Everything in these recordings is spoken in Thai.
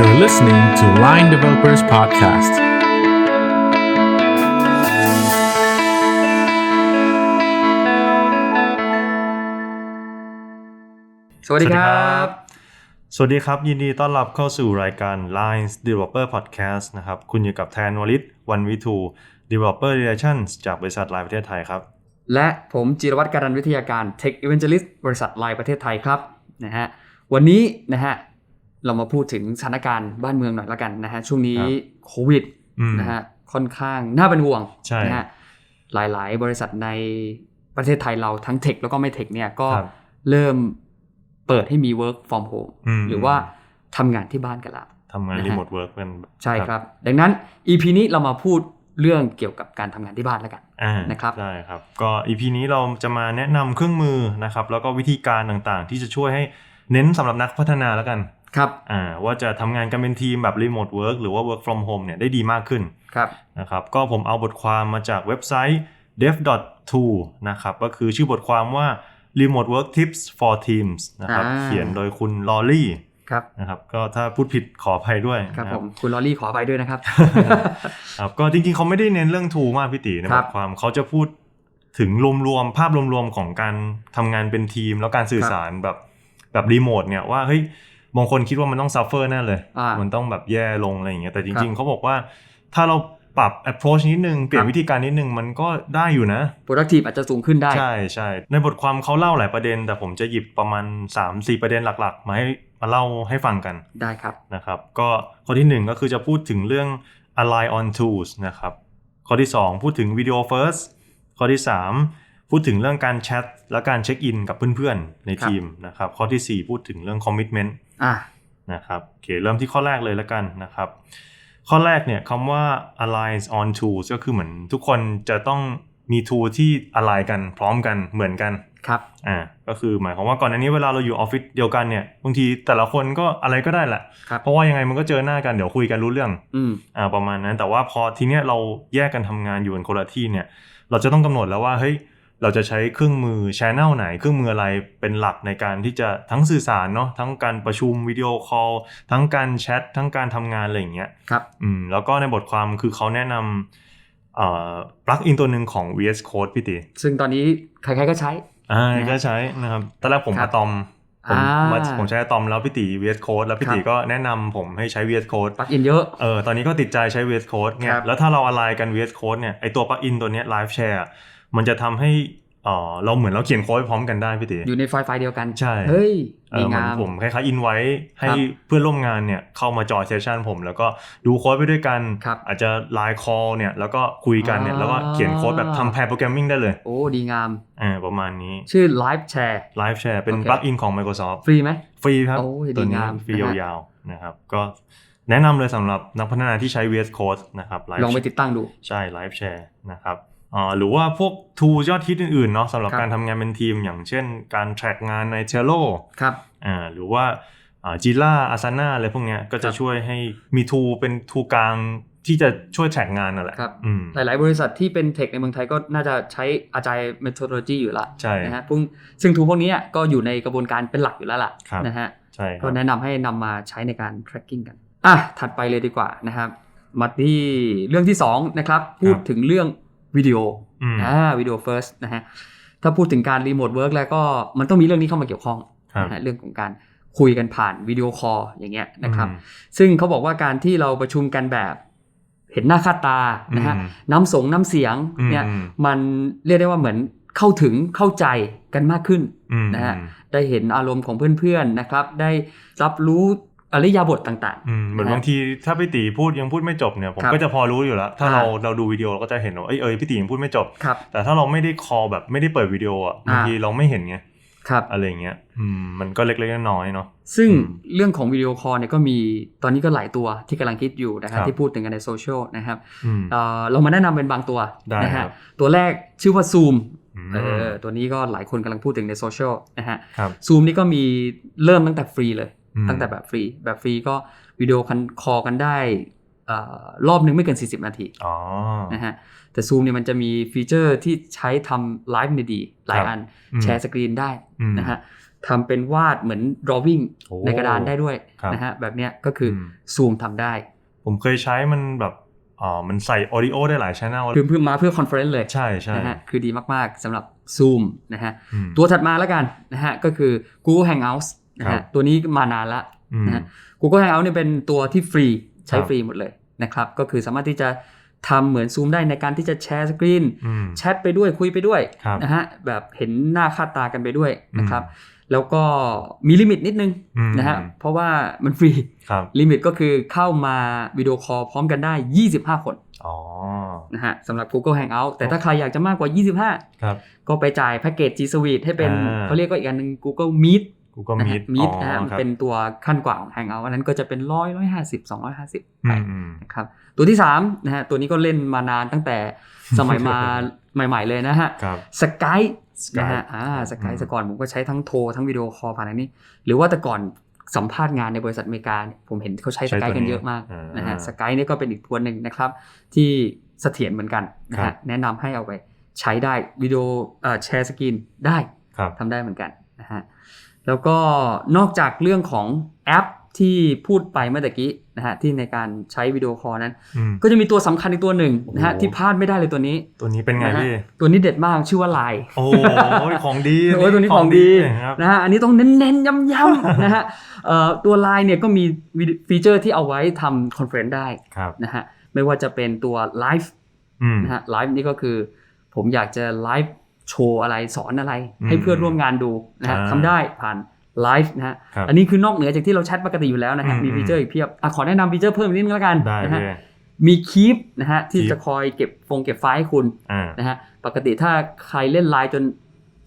You're listening to Line Developers Podcast. สวัสดีครับ สวัสดีครับ ยินดีต้อนรับเข้าสู่รายการ Lines Developer Podcast นะครับ คุณอยู่กับแทนวลิตวันวิทู Developer Relations จากบริษัทไลน์ประเทศไทยครับ และผมจิรวัตรการันวิทยาการ Tech Evangelist บริษัทไลน์ประเทศไทยครับนะฮะวันนี้นะฮะ เรามาพูดถึงสถานการณ์บ้านเมืองหน่อยละกันนะฮะช่วงนี้ครับโควิดอืมนะฮะค่อนข้างน่าเป็นห่วงใช่นะฮะหลายๆ บริษัทในประเทศไทยเราทั้งเทคแล้วก็ไม่เทคเนี่ยก็ครับเริ่มเปิดให้มี work from home อืมหรือว่าทำงานที่บ้านกันละทำงานนะฮะรีโมทเวิร์กเป็นใช่ครับ ดังนั้น EP นี้เรามาพูดเรื่องเกี่ยวกับการทำงานที่บ้านแล้วกันอ่านะครับได้ครับก็ EP นี้เราจะมาแนะนำเครื่องมือนะครับแล้วก็วิธีการต่างๆ ที่จะช่วยให้เน้นสำหรับนักพัฒนาแล้วกัน ครับอ่าว่าจะทำงานกันเป็นทีมแบบรีโมทเวิร์กหรือว่า work from home เนี่ยได้ดีมากขึ้นครับนะครับก็ผมเอาบทความมาจากเว็บไซต์ dev.to นะครับก็คือชื่อบทความว่า remote work tips for teams นะครับอ่าเขียนโดยคุณลอรี่ครับนะครับก็ถ้าพูดผิดขออภัยด้วยครับนะผมคุณลอรี่ขอไปด้วยนะครับครับก็จริงๆเขาไม่ได้เน้นเรื่อง tool มากพี่ตีในครับบทความเขาจะพูดถึงรวมๆภาพรวมๆของการทำงานเป็นทีม แล้วการสื่อสารแบบแบบรีโมทเนี่ยว่าเฮ้ย บางคนคิดว่ามันต้อง suffer แน่เลยอ่ามันต้องแบบแย่ลงอะไรอย่างเงี้ยแต่จครัริงบๆเขาบอกว่า ถ้าเราปรับ approach นิดนึง เปลี่ยคนรับวิธีการนิดนึงมันก็ได้อยู่นะ productive อาจจะสูงขึ้นได้ ใช่ใช่ในบทความเขาเล่าหลายประเด็น แต่ผมจะหยิบประมาณ 3-4 ประเด็นหลักๆ มาให้มาเล่าให้ฟังกันได้ครับนะครับก็ข้อที่ 1 ก็คือจะพูดถึงเรื่อง align on tools นะครับข้อที่ 2 พูดถึง video first ข้อที่ 3 พูดถึงเรื่องการแชทและการเช็คอินกับเพื่อนๆ ในครับทีมนะครับข้อทีสี่ 4 พูดถึงเรื่อง commitment อะนะครับโอเคเริ่มที่ข้อแรกเลยแล้วกันนะครับ ข้อแรกเนี่ยคำว่า align on tools ก็คือเหมือนทุกคนจะต้องมี tool ที่ align กันพร้อมกันเหมือนกันครับอ่าก็คือหมายความว่าก่อนอันนี้เวลาเราอยู่ออฟฟิศเดียวกันเนี่ยบางทีแต่ละคนก็อะไรก็ได้แหละครับเพราะว่ายังไงมันก็เจอหน้ากันเดี๋ยวคุยกันรู้เรื่องอืมอ่าประมาณนั้น แต่ว่าพอทีเนี้ยเราแยกกันทำงานอยู่กันคนละที่เนี่ย เราจะต้องกำหนดแล้วว่าเฮ้ย เราจะใช้เครื่องมือชแนลไหนเครื่องมืออะไรเป็นหลักในการที่จะทั้งสื่อสารเนาะทั้งการประชุมวิดีโอคอลทั้งการแชททั้งการทำงานอะไรอย่างเงี้ยครับอืมแล้วก็ในบทความคือเขาแนะนำเอ่อปลั๊กอินตัวหนึ่งของ VS Code พี่ติซึ่งตอนนี้ใครๆก็ใช้อ่านะก็ใช้นะครับตอนแรกผมครัอะบตอมผมอ่ามาผมใช้อะตอมแล้วพี่ติ VS Code แล้วพี่ติครับก็แนะนำผมให้ใช้ VS Code ปลั๊กอินเยอะเออตอนนี้ก็ติดใจใช้ VS Code เนี่คยรับแล้วถ้าเราอะไรกัน VS Code เนี่ยไอตัวปลั๊กอินตัวเนี้ย Live Share อะ มันจะทำให้เออเราเหมือนเราเขียนโค้ดไปพร้อมกันได้พี่ติอยู่ในไฟล์ไฟล์เดียวกัน ใช่ เฮ้ยเอดีอเหมือนงามผมคล้ายๆอินไว้ให้ครับเพื่อนร่วมงานเนี่ยเข้ามาจอยเซสชันผม แล้วก็ดูโค้ดไปด้วยกันครับอาจจะไลน์คอลเนี่ยแล้วก็คุยกันเนี่ยอ่าแล้วก็เขียนโค้ดแบบทำแพร์โปรแกรมมิ่งได้เลย โอ้ ดีงามอ่าประมาณนี้ชื่อ Live Share Live Share เป็นโอเคปลั๊กอินของ Microsoft ฟรีไหมฟรีครับโอ้ยตัวดีนี้งามฟรีนะฮะยาวๆนะครับก็แนะนำเลยสำหรับนักพัฒนาที่ใช้ VS Code นะครับ Live ลองไปติดตั้งดูใช่ Live Share นะครับอ่า หรือว่าพวก tool ยอดฮิตอื่นๆเนาะสำหรับครับการทำงานเป็นทีม อย่างเช่นการ track งานใน Trello ครับอ่าหรือว่าอ่า Jira Asana อะไรพวกเนี้ยก็จะครับช่วยให้มี tool เป็น tool กลางที่จะช่วย track งานนั่นแหละครับอืมหลาย ๆ บริษัทที่เป็นเทคในเมืองไทยก็น่าจะใช้อาจาย methodology อยู่ละใช่นะฮะซึ่งซึ่งทูพวกนี้ก็อยู่ในกระบวนการเป็นหลักอยู่แล้วล่ะครับนะฮะใช่คก็รับแนะนำให้นำมาใช้ในการ tracking กันอะถัดไปเลยดีกว่านะครับมาที่เรื่องที่2นะครับพูดถึงเรื่อง วิดีโออืมอ่าวิดีโอ first นะฮะถ้าพูดถึงการรีโมทเวิร์กแล้วก็มันต้องมีเรื่องนี้เข้ามาเกี่ยวข้องครับนะฮะเรื่องของการคุยกันผ่านวิดีโอคอลอย่างเงี้ยนะครับอืมซึ่งเขาบอกว่าการที่เราประชุมกันแบบเห็นหน้าค่าตานะฮะอืมน้ำสงน้ำเสียงเนี่ยอืมมันเรียกได้ว่าเหมือนเข้าถึงเข้าใจกันมากขึ้นอืมนะฮะได้เห็นอารมณ์ของเพื่อนๆนะครับ ได้รับรู้ อริยาบทต่างอืมเหมือนนะฮะบางทีถ้าพี่ตีพูดยังพูดไม่จบเนี่ยผมครับก็จะพอรู้อยู่แล้ว ถ้าอ่าเราเราดูวิดีโอเราก็จะเห็นว่าเอ้ยเอ้ยพี่ตียังพูดไม่จบๆครับแต่ถ้าเราไม่ได้คอลแบบไม่ได้เปิดวิดีโออะบางทีเราไม่เห็นไงครับอะไรอย่างเงี้ยอืมมันก็เล็กๆน้อยๆเนาะซึ่งอืมเรื่องของวิดีโอคอลเนี่ยก็มีตอนนี้ก็หลายตัวที่กำลังคิดอยู่นะครัครับบที่พูดถึงกันในโซเชียลนะครับอืมเอ่อเรามาแนะนำเป็นบางตัวได้นะครัฮะบตัวแรกชื่อว่า Zoom มเออตัวนี้ก็หลายคนกำลังพูดถึงในโซเชียลนะฮะครับซูมนี่ก็มีเริ่มตั้งแต่ฟรีเลยอืม ตั้งแต่แบบฟรี แบบฟรีก็วิดีโอคันคอกันได้เอ่อรอบนึงไม่เกิน 40 นาทีอ๋อนะฮะแต่ซูมเนี่ยมันจะมีฟีเจอร์ที่ใช้ทำไลฟ์ในดีหลายครับอันอืมแชร์สกรีนได้อืมนะฮะทำเป็นวาดเหมือน drawing โอ้ในกระดานได้ด้วยครับนะฮะแบบเนี้ยก็คืออมซูมทำได้ ผมเคยใช้มันแบบอ่ามันใส่ออดิโอได้หลายช anel คือเพื่อมาเพื่อคอนเฟอเรนซ์เลย ใช่ใช่นะฮะคือดีมาก ๆสำหรับ Zoom นะฮะอืมตัวถัดมาแล้วกันนะฮะก็คือ Google Hangouts นะครัฮะบตัวนี้มานานละอืมนะฮะ Google Hangout เนี่ยเป็นตัวที่ฟรีใช้ครับฟรีหมดเลยนะครับ ก็คือสามารถที่จะทำเหมือนซูมได้ในการที่จะแชร์สกรีนอืมแชทไปด้วยคุยไปด้วยครับนะฮะแบบเห็นหน้าค่าตากันไปด้วยนะครับอืแล้วก็มีลิมิตนิดนึงอืมนะฮะเพราะว่ามันฟรีครับลิมิตก็คือเข้ามาวิดีโอคอลพร้อมกันได้ 25 คนอ๋อนะฮะสำหรับ Google Hangout แต่ถ้าใครอยากจะมากกว่า 25ครับก็ไปจ่ายแพ็กเกจ G Suite ให้เป็นอ่าเขาเรียกว่าอีกอันหนึง Google Meet Google นะฮะ Meet Meet อ๋อนะฮะมันครับเป็นตัวขั้นกว่าของ Hangout อันนั้นก็จะเป็นร้อยร้อยห้าสิบสองร้อยห้าสิบอืไปมอืมนะครับตัวที่3นะฮะตัวนี้ก็เล่นมานานตั้งแต่สมัยมาใหม่ๆเลยนะฮะครับสกาย Skype นะฮะอ่าสกายอืมสก่อนผมก็ใช้ทั้งโทรทั้งวิดีโอคอลผ่านอันนี้ หรือว่าแต่ก่อนสัมภาษณ์งานในบริษัทอเมริกาเนี่ยผมเห็นเขาใช้สกายกันเยอะมากนะฮะสกายนี่ก็เป็นอีกตัวหนึ่งนะครับ ที่เสถียรเหมือนกันนะครัฮะบแนะนำให้เอาไปใช้ได้วิดีโอเอ่อแชร์สกรีนได้ครับทำได้เหมือนกันนะฮะ แล้วก็นอกจากเรื่องของแอปที่พูดไปเมื่อตะกี้นะฮะที่ในการใช้วิดีโอคอลนั้นอืมก็จะมีตัวสำคัญอีกตัวหนึ่งนะฮะโอ้โหที่พลาดไม่ได้เลยตัวนี้ ตัวนี้เป็นไงนะฮะพี่ตัวนี้เด็ดมากชื่อว่า Line โอ้ยของดีโอ้ยตัวนี้ของดีครับนะฮะอันนี้ต้องเน้นๆย้ำๆนะฮะเอ่อตัว Line เนี่ยก็มีวิดีฟีเจอร์ที่เอาไว้ทำคอนเฟรนซ์ได้ครับนะฮะไม่ว่าจะเป็นตัว Live อืมนะฮะไลฟ์นี่ก็คือผมอยากจะไลฟ์ โชว์อะไรสอนอะไรอืมให้เพื่อนร่วมงานดูนะฮะอ่าทำได้ผ่านไลฟ์นะฮะครับอันนี้คือนอกเหนือจากที่เราแชทปกติอยู่แล้วนะฮะอืมมีฟีเจอร์อีกเพียบอะขอแนะนำฟีเจอร์เพิ่มอีกนิดนึงแล้วกันได้นะฮะเลยมีคีปนะฮะที่ Keep จะคอยเก็บฟงเก็บไฟล์ให้คุณอ่านะฮะ ปกติถ้าใครเล่นไลน์จน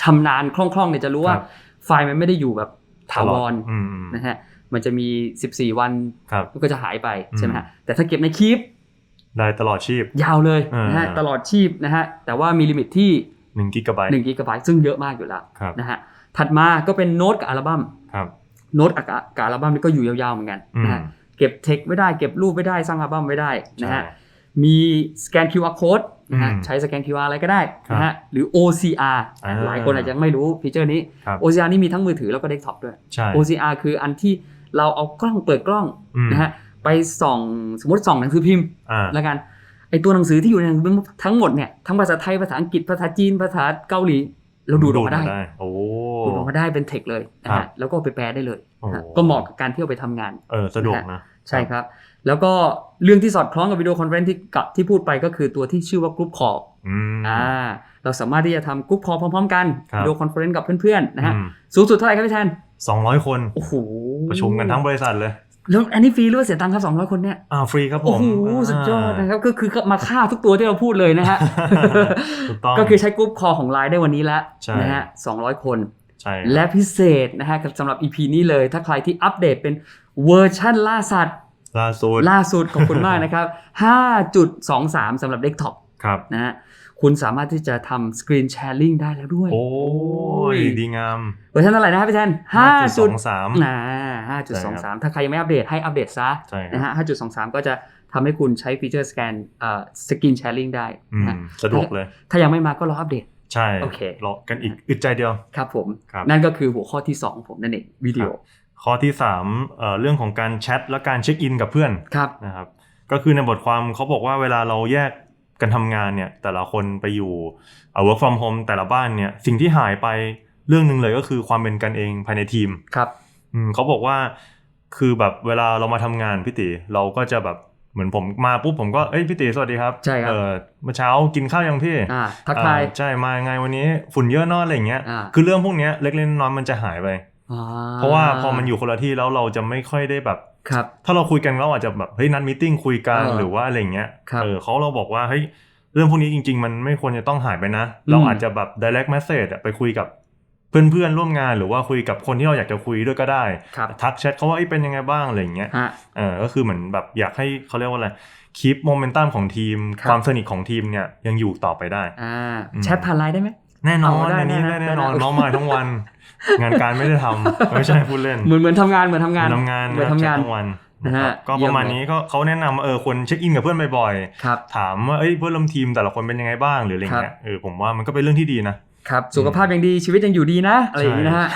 ชำนาญคล่องๆเนี่ยจะรู้ว่าครับไฟล์มันไม่ได้อยู่แบบถาวรอืมอืมนะฮะ มันจะมี 14 วันครับมันก็จะหายไปใช่ไหมฮะอืมแต่ถ้าเก็บในคีปได้ตลอดชีพ ยาวเลยอ่านนะฮะตลอดชีพนะฮะ แต่ว่ามีลิมิตที่ 1กิกะไบต์1กิกะไบต์ซึ่งเยอะมากอยู่แล้วครับนะฮะถัดมาก็เป็นโน้ตกับอัลบั้มครับโน้ตกับกับอัลบั้มนี่ก็อยู่ยาวๆเหมือนกันอืมนะฮะเก็บเทคไม่ได้เก็บรูปไม่ได้สร้างอัลบั้มไม่ได้นะฮะใช่มีสแกน QR code นะฮะอืมใช้สแกน QR อะไรก็ได้ครับนะฮะหรือ OCR อ่าหลายคนอาจจะไม่รู้ฟีเจอร์นี้ครับ OCR นี่มีทั้งมือถือแล้วก็เดสก์ท็อปด้วยใช่ OCR คืออันที่เราเอากล้องเปิดกล้องอืมนะฮะไปส่องสมมติส่องหนังสือพิมพ์อ่าแล้วกัน ไอตัวหนังสือที่อยู่ในหนังสือพิมพ์ทั้งหมดเนี่ยทั้งภาษาไทยภาษาอังกฤษภาษาจีนภาษาเกาหลี เราดูดออกมาได้โอ้ดูดออกมาได้เป็นเทคเลยนะครัฮะบแล้วก็เอาไปแปลได้เลยนะฮะโอ้ก็เหมาะกับการที่เอาไปทำงานเออสะดวกนะใช่ครับ แล้วก็เรื่องที่สอดคล้องกับวิดีโอคอนเฟรนซ์ที่กับที่พูดไปก็คือตัวที่ชื่อว่ากรุ๊ปคอลอืมอ่าเราสามารถที่จะทำกรุ๊ปคอลพร้อมๆ กันครับวิดีโอคอนเฟรนซ์กับเพื่อนๆนะฮะอืมสูงสุดเท่าไหร่ครับพี่แทนสองร้อยคน โอ้โห ประชุมกันทั้งบริษัทเลย แล้วอันนี้ฟรีหรือว่าเสียตังค์ครับ200คนเนี่ยอ่าฟรีครับผโอ้มโหสุดยอดนะครับก็คือมาฆ่าทุกตัวที่เราพูดเลยนะฮะถูกต้องก็คือใช้กรุ๊ปคอของไลน์ได้วันนี้แล้วใช่นะฮะ200คนใช่และพิเศษนะฮะกับสำหรับ EP นี้เลย ถ้าใครที่อัปเดตเป็นเวอร์ชั่นล่าสัตว์ล่าสุดล่าสุดขอบคุณมากนะครับ 5.23สำหรับเดสก์ท็อปครับนะฮะ คุณสามารถที่จะทำสกรีนแชร์ลิงได้แล้วด้วย โอ้ย ดีงามเวอร์ชันเท่าไหร่นะครับพี่แทน5.23อ่า5.23ถ้าใครยังไม่อัปเดตให้อัปเดตซะใช่ครับนะฮะ5.23ก็จะทำให้คุณใช้ฟีเจอร์สแกนเอ่อสกรีนแชร์ลิงได้อืนะฮะมสะดวกเลย ถ้ายังไม่มาก็รออัปเดตใช่โอเครอกันอีกอึดใจเดียวครับผมครับนั่นก็คือหัวข้อที่2ของผมนั่นเองวิดีโอข้อที่3เอ่อเรื่องของการแชทและการเช็คอินกับเพื่อนครับนะครับก็คือในบทความเขาบอกว่าเวลาเราแยก กันทำงานเนี่ยแต่ละคนไปอยู่เอ่อ work from home แต่ละบ้านเนี่ยสิ่งที่หายไปเรื่องหนึ่งเลยก็คือความเป็นกันเองภายในทีมครับอืมเขาบอกว่าคือแบบเวลาเรามาทำงานพี่ติเราก็จะแบบเหมือนผมมาปุ๊บผมก็เอ้ยพี่ติสวัสดีครับใช่ครับเออเมื่อเช้ากินข้าวยังพี่อ่าทักทายอ่ใช่มาไงวันนี้ฝุ่นเยอะเนอะอะไรอย่างเงี้ยอ่าคือเรื่องพวกเนี้ยเล็กๆน้อยๆมันจะหายไปอ่เพราะว่าพอมันอยู่คนละที่แล้วเราจะไม่ค่อยได้แบบ ครับ ถ้าเราคุยกันเราอาจจะแบบเฮ้ยนัดมตติ팅คุยกันเออหรือว่าอะไรอย่างเงี้ยครับเออเขาเราบอกว่าเฮ้ยเรื่องพวกนี้จริง ๆ มันไม่ควรจะต้องหายไปนะ เราอาจจะแบบ direct message อะไปคุยกับเพื่อนๆร่วมงานหรือว่าคุยกับคนที่เราอยากจะคุยด้วยก็ได้ครับทักแชทเขาว่าเอ้ยเป็นยังไงบ้างอะไรอย่างเงี้ยฮะเออก็คือเหมือนแบบอยากให้เขาเรียกว่าอะไรคีปโมเมนตัมของทีมครับความสนิทของทีมเนี่ยยังอยู่ต่อไปได้อ่าอืมแชทผ่านไลน์ได้ไหมแน่นอนเอาได้อันนี้ได้ได้นะแน่นอนได้นะน้องมาทั้งวัน งานการไม่ได้ทำไม่ใช่พูดเล่น เหมือนเหมือนทำงานเหมือนทำงานทำงานเหมือนทำงานทั้งวันนะฮะครับก็ประมาณเยี่ยมเลยนี้ก็เขาแนะนำว่าเออควรเช็คอินกับเพื่อนบ่อยครับๆถามว่าเอ้ยเพื่อนร่วมทีมแต่ละคนเป็นยังไงบ้างหรืออะไรเงี้ยเออผมว่ามันก็เป็นเรื่องที่ดีนะครับสุขภาพยังดีชีวิตยังอยู่ดีนะอะไรอย่างนี้นะฮะ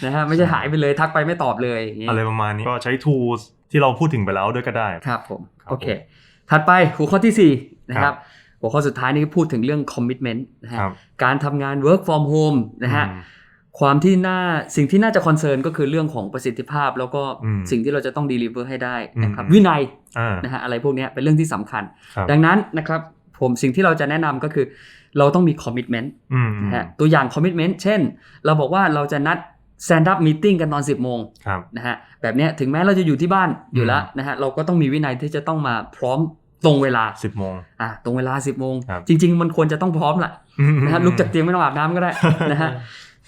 ใช่นะฮะไม่ใช่หายไปเลยทักไปไม่ตอบเลยอย่างนี้อะไรประมาณนี้ก็ใช้ tools ที่เราพูดถึงไปแล้วด้วยก็ได้ครับผมครับโอเค ถัดไปหัวข้อที่4นะคครัรับบหัวข้อสุดท้ายนี่พูดถึงเรื่อง commitment นะฮะครับการทำงาน work from home นะฮะอืม ความที่น่าสิ่งที่น่าจะคอนเซิร์นก็คือเรื่องของประสิทธิภาพ แล้วก็อืมสิ่งที่เราจะต้อง deliver ให้ได้นะครับอืมวินัยอ่านะฮะอะไรพวกเนี้ยเป็นเรื่องที่สำคัญครับดังนั้นนะครับผมสิ่งที่เราจะแนะนำก็คือ เราต้องมี commitment อืมนะฮะตัวอย่าง commitment เช่น เราบอกว่าเราจะนัด stand up meeting กันตอน 10โมงครับนะฮะแบบเนี้ยถึงแม้เราจะอยู่ที่บ้านอยู่แล้วนะฮะเราก็ต้องมีวินัยที่จะต้องมาพร้อมตรงเวลาสิบโมงอะตรงเวลา 10โมงครับจริง ๆ มันควรจะต้องพร้อมแหละนะฮะลุกจากเตียงไม่ต้องอาบน้ำก็ได้นะฮะ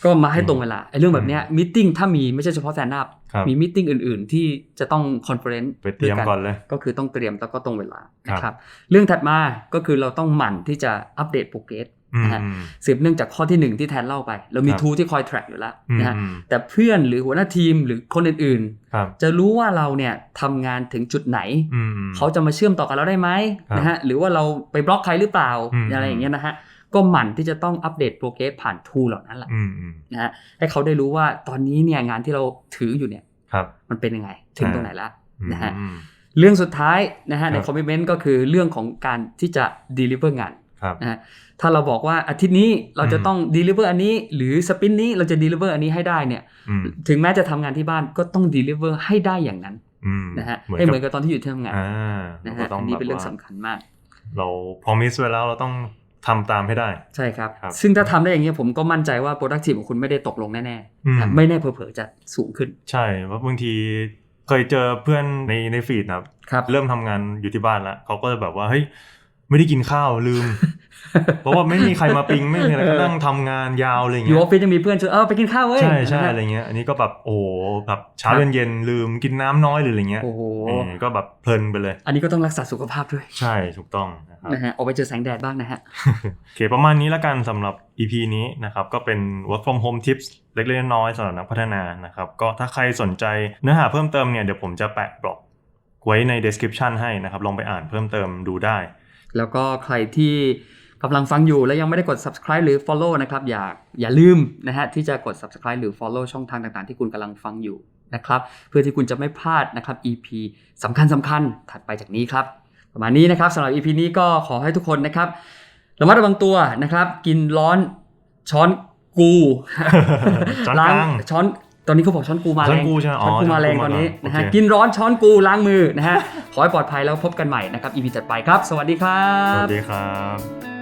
ก็มาให้ตรงเวลาไอ้เรื่องแบบเนี้ยมิ팅ถ้ามีไม่ใช่เฉพาะ stand up ครับมีมิ팅อื่น ๆ ที่จะต้องคอนเฟอเรนซ์ไปเตรียมก่อนเลยก็คือต้องเตรียมแล้วก็ตรงเวลาครับนะครับเรื่องถัดมาก็คือเราต้องหมั่นที่จะอัปเดตโปรเกรสอืมนะฮะสืบเนื่องจากข้อที่หนึ่งที่แทนเล่าไป เรามีครับทูที่คอย track อยู่แล้วอืมนะฮะอืมแต่เพื่อนหรือหัวหน้าทีมหรือคนอื่นครับๆจะรู้ว่าเราเนี่ยทำงานถึงจุดไหนอืมเขาจะมาเชื่อมต่อกับเราได้ไหมครับนะฮะหรือว่าเราไปบล็อกใครหรือเปล่าอืมอะไรอย่างเงี้ยนะฮะ ก็หมั่นที่จะต้องอัปเดตโปรเกรสผ่านทูเหล่านั้นแหละอืมอืมนะฮะให้เขาได้รู้ว่าตอนนี้เนี่ยงานที่เราถืออยู่เนี่ยครับมันเป็นยังไง ถึงอ่าตรงไหนละนะฮะอืมเรื่องสุดท้ายนะฮะในครับคอมมิชเมนต์ก็คือเรื่องของการที่จะ deliver งานครับนะฮะถ้าเราบอกว่าอาทิตย์นี้เราจะอืมต้อง deliver อันนี้ หรือสปินนี้เราจะ deliver อันนี้ให้ได้เนี่ยอืมถึงแม้จะทำงานที่บ้านก็ต้อง deliver ให้ได้อย่างนั้นอืมนะฮะเหมือนให้เหมือนกับกับตอนที่อยู่ที่ทำงานอ่านะเราฮะก็ต้ออังนนี้แบบเป็นเรื่องว่าสำคัญมาก เรา promise ไว้แล้วเราต้อง ทำตามให้ได้ ใช่ครับครับซึ่งถ้าทำได้อย่างนี้ยผมก็มั่นใจว่า productive ของคุณไม่ได้ตกลงแน่อืมๆนะไม่แน่เผลอๆจะสูงขึ้น ใช่เพราะบางทีเคยเจอเพื่อนในในฟีดนะครับครับเริ่มทำงานอยู่ที่บ้านแล้วเขาก็จะแบบว่าเฮ้ย ไม่ได้กินข้าวลืม เพราะว่าไม่มีใครมาปิงไม่มีอะไรก็นั่งทำงานยาวอะไรอย่างอยู่เงี้ออยฟฟิศยังมีเพื่อนชวนเออไปกินข้าวเว้ยใช่ใช่นฮอะไรเงี้ยอันนี้ก็แบบโอ้โหแบบเช้าครับเย็นๆลืมกินน้ำน้อยหรืออะไรเงี้ยโอ้โห เออก็แบบเพลินไปเลย อันนี้ก็ต้องรักษาสุขภาพด้วยใช่ถูกต้องนะครับ นะฮะออกไปเจอแสงแดดบ้างนะฮะ โอเคประมาณนี้แล้วกันสำหรับ EP นี้นะครับ ก็เป็น work from home tips เล็กๆน้อยๆสำหรับนักพัฒนานะครับ ก็ถ้าใครสนใจเนื้อหาเพิ่มเติมเนี่ย เดี๋ยวผมจะแปะบล็อกไว้ใน description ให้นะครับ ลองไปอ่านเพิ่มเติมดูได้ แล้วก็ใครที่กำลังฟังอยู่แล้วยังไม่ได้กด subscribe หรือ follow นะครับอย่าอย่าลืมนะฮะที่จะกด subscribe หรือ follow ช่องทางต่างๆ ที่คุณกำลังฟังอยู่นะครับเพื่อที่คุณจะไม่พลาดนะครับ EP สำคัญสำคัญๆถัดไปจากนี้ครับ ประมาณนี้นะครับสำหรับ EP นี้ก็ขอให้ทุกคนนะครับระมัดระวังตัวนะครับ กินร้อนช้อนกูช้อนล้างกลางช้อน ตอนนี้เขาบอกช้อนกูมาช้แรอนงกูใช่ไหมอ๋อช้อนกูมาแรงช้อนกูตอนนี้มาก่อนนะฮะโอเคกินร้อนช้อนกูล้างมือนะฮะขอให้ปลอดภัยแล้วพบกันใหม่นะครับ EP ถัดไปครับ สวัสดีครัสวับสดีครับ